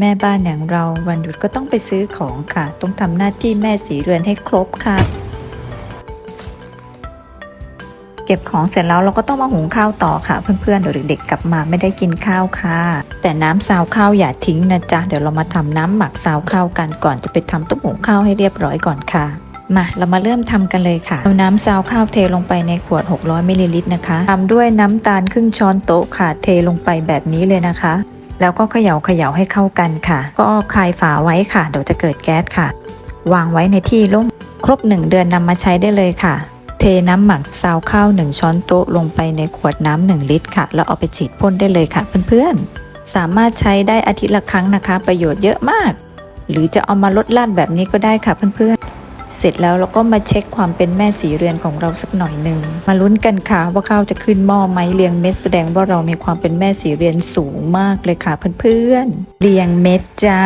แม่บ้านอย่างเราวันหยุดก็ต้องไปซื้อของค่ะ ต้องทำหน้าที่แม่สีเรือนให้ครบค่ะ เก็บของเสร็จแล้วเราก็ต้องมาหุงข้าวต่อค่ะ เพื่อนๆเดี๋ยวเด็กๆกลับมาไม่ได้กินข้าวค่ะ แต่น้ำซาวข้าวอย่าทิ้งนะจ๊ะเดี๋ยวเรามาทำน้ำหมักซาวข้าวกันก่อนจะไปทำต้มหุงข้าวให้เรียบร้อยก่อนค่ะมาเรามาเริ่มทำกันเลยค่ะ เอาน้ำซาวข้าวเทลงไปในขวด 600มิลลิลิตรนะคะตามด้วยน้ำตาลครึ่งช้อนโต๊ะค่ะ เทลงไปแบบนี้เลยนะคะ แล้วก็เขย่าเขย่าให้เข้ากันค่ะ ก็คลายฝาไว้ค่ะ เดี๋ยวจะเกิดแก๊สค่ะ วางไว้ในที่ร่มครบ 1 เดือนนำมาใช้ได้เลยค่ะ เทน้ำหมักซาวข้าว 1 ช้อนโต๊ะลงไปในขวดน้ำ1ลิตรค่ะ แล้วเอาไปฉีดพ่นได้เลยค่ะเพื่อนๆ สามารถใช้ได้อาทิตย์ละครั้งนะคะ ประโยชน์เยอะมาก หรือจะเอามาลดลาดแบบนี้ก็ได้ค่ะเพื่อนๆ เสร็จแล้วเราก็มาเช็คความเป็นแม่สีเรือนของเราสักหน่อยหนึ่งมาลุ้นกันค่ะว่าข้าวจะขึ้นหม้อไหมเรียงเม็ดแสดงว่าเรามีความเป็นแม่สีเรือนสูงมากเลยค่ะเพื่อนๆเรียงเม็ดจ้า